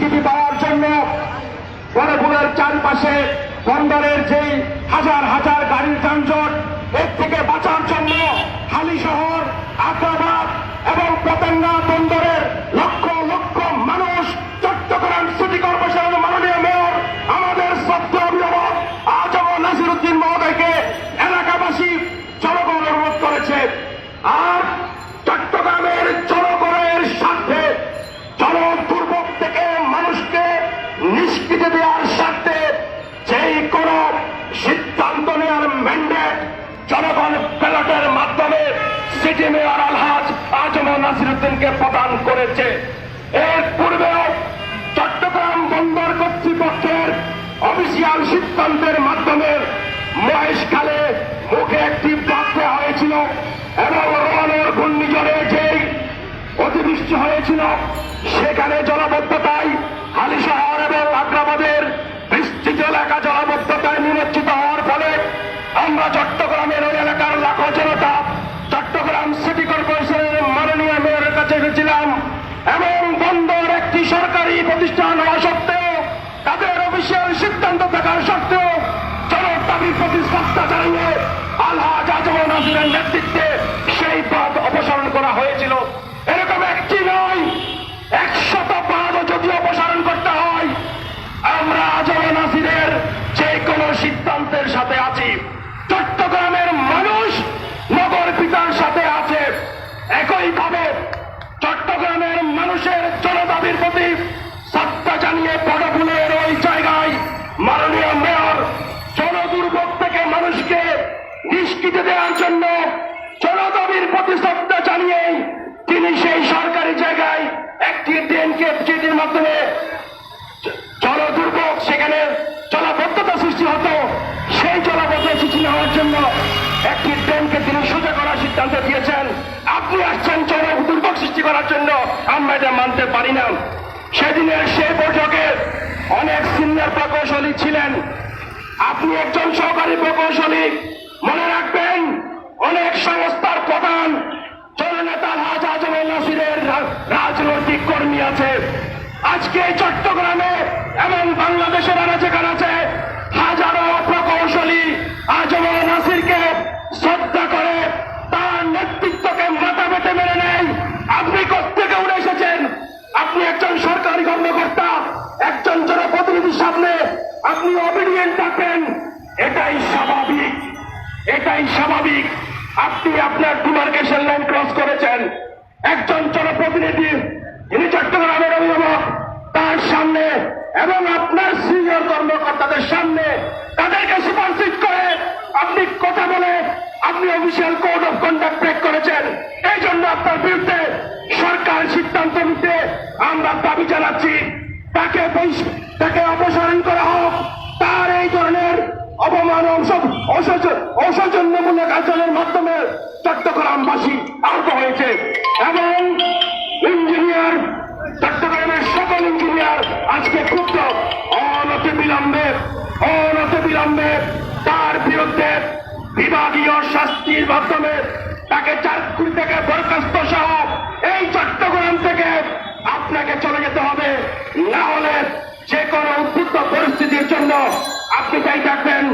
নিষ্কৃতি পাওয়ার জন্য বড়পুরের চারপাশে বন্দরের যেই হাজার হাজার গাড়ির যানজট, এর থেকে বাঁচার জন্য হালি শহর আগ্রাবাদ এবং পতেঙ্গা বন্দরের লক্ষ লক্ষ মানুষ চট্টগ্রাম সিটি কর্পোরেশনের মাননীয় মেয়র, আমাদের শ্রদ্ধা অভিভাবক আজম নাসিরুদ্দিন মহোদয়কে এলাকাবাসী জনগণ অনুরোধ করেছে। আর সিদ্ধান্ত ম্যান্ডেট জনগণ ব্যালটের মাধ্যমে সিটি মেয়র আলহাজ আজম নাসিরুদ্দিনকে প্রদান করেছে। এর পূর্বেও চট্টগ্রাম বন্দর কর্তৃপক্ষের অফিসিয়াল সিদ্ধান্তের মাধ্যমে মহেশখালে মুখে একটি বাদ হয়েছিল, এবং রোমানোর ঘূর্ণিঝড়ে যেই অতিবৃষ্টি হয়েছিল, সেখানে জলাবদ্ধতায় হালি শহর এবং আগ্রাবাদের বিস্তৃত এলাকা ফলে আমরা চট্টগ্রামের ওই এলাকার লাখো জনতা চট্টগ্রাম সিটি কর্পোরেশনের মাননীয় মেয়রের কাছে এসেছিলাম এবং বন্দর একটি সরকারি প্রতিষ্ঠান হওয়া সত্ত্বেও, তাদের অফিসিয়াল সিদ্ধান্ত থাকার সত্ত্বেও জনতাবির প্রতি শ্রদ্ধা জানিয়ে আলহাজ আজম নাজিরের নেতৃত্বে তিনি সোজা করার সিদ্ধান্ত দিয়েছেন। আপনি আসছেন জল দুর্ভোগ সৃষ্টি করার জন্য আমরা এটা মানতে পারি না। সেদিনের সেই বৈঠকে অনেক সিনিয়র প্রকৌশলী ছিলেন। আপনি একজন সহকারী প্রকৌশলী, মনে রাখবেন, অনেক সংস্থার প্রধান জননেতা হাজ আজম নাসিরের রাজনৈতিক কর্মী আছে। আজকে চট্টগ্রামে এবং বাংলাদেশের আনাচে কানাচে হাজারো প্রকৌশলী আজম নাসিরকে শ্রদ্ধা করে, তার নেতৃত্বকে মাথা পেতে মেনে নেয় আপনি কোথেকে উঠে এসেছেন? আপনি একজন সরকারি কর্মকর্তা, একজন জনপ্রতিনিধির সামনে আপনি অবিডিয়েন্ট থাকবেন। এটাই স্বাভাবিক। এটাই স্বাভাবিক। আপনি আপনার ডিমার্কেশন লাইন ক্রস করেছেন। একজন জনপ্রতিনিধি, যিনি চট্টগ্রামের অভিভাবক, তার সামনে এবং আপনার সিনিয়র কর্মকর্তাদের সামনে তাদেরকে সুপারিশ করে আপনি কথা বলে আপনি official code of conduct break করেছেন। এই জন্য আপনার বিরুদ্ধে সরকার সিদ্ধান্ত নিতে আমরা দাবি জানাচ্ছি। তাকে তাকে অপসারণ করা হোক। তার এই ধরনের অপমান অসৌজন্যমূলক আচরণের মাধ্যমে চট্টগ্রামবাসী আহত হয়েছে। অনতি বিলম্বে তার বিরুদ্ধে বিভাগীয় শাস্তির মাধ্যমে তাকে চাকরি থেকে বরখাস্ত সহ এই চট্টগ্রাম থেকে আপনাকে চলে যেতে হবে। না হলে যে কোনো উদ্বুদ্ধ পরিস্থিতির জন্য আপনি চাই থাকবেন।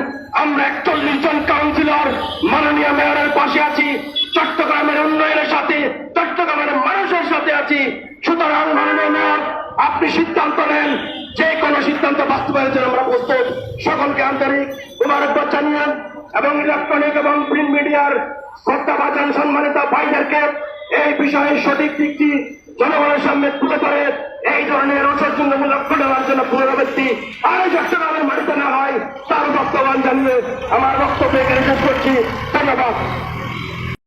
আমরা একচল্লিশ জন কাউন্সিলর মাননীয় মেয়রের পাশে আছি, চট্টগ্রামের উন্নয়নের সাথে, চট্টগ্রামের মানুষের সাথে আছি। সুতরাং মাননীয় মেয়র আপনি সিদ্ধান্ত নেন যে সিদ্ধান্ত বাস্তবায়নের জন্য আমরা প্রস্তুত। সকলকে আন্তরিক মুবারকবাদ জানিয়ে এবং ইলেকট্রনিক এবং প্রিন্ট মিডিয়ার শ্রদ্ধাভাজন সম্মানিত ভাইদেরকে এই বিষয়ে সঠিক দিকটি জনগণের সামনে তুলে ধরে এই ধরনের ঔষধজন্যমূলক ঘটনার জন্য পুনরাবৃত্তি আর চট্টগ্রামের মাটিতে না হয়, তার বক্তব্য জানিয়ে আমার বক্তব্য এখানে করছি। ধন্যবাদ।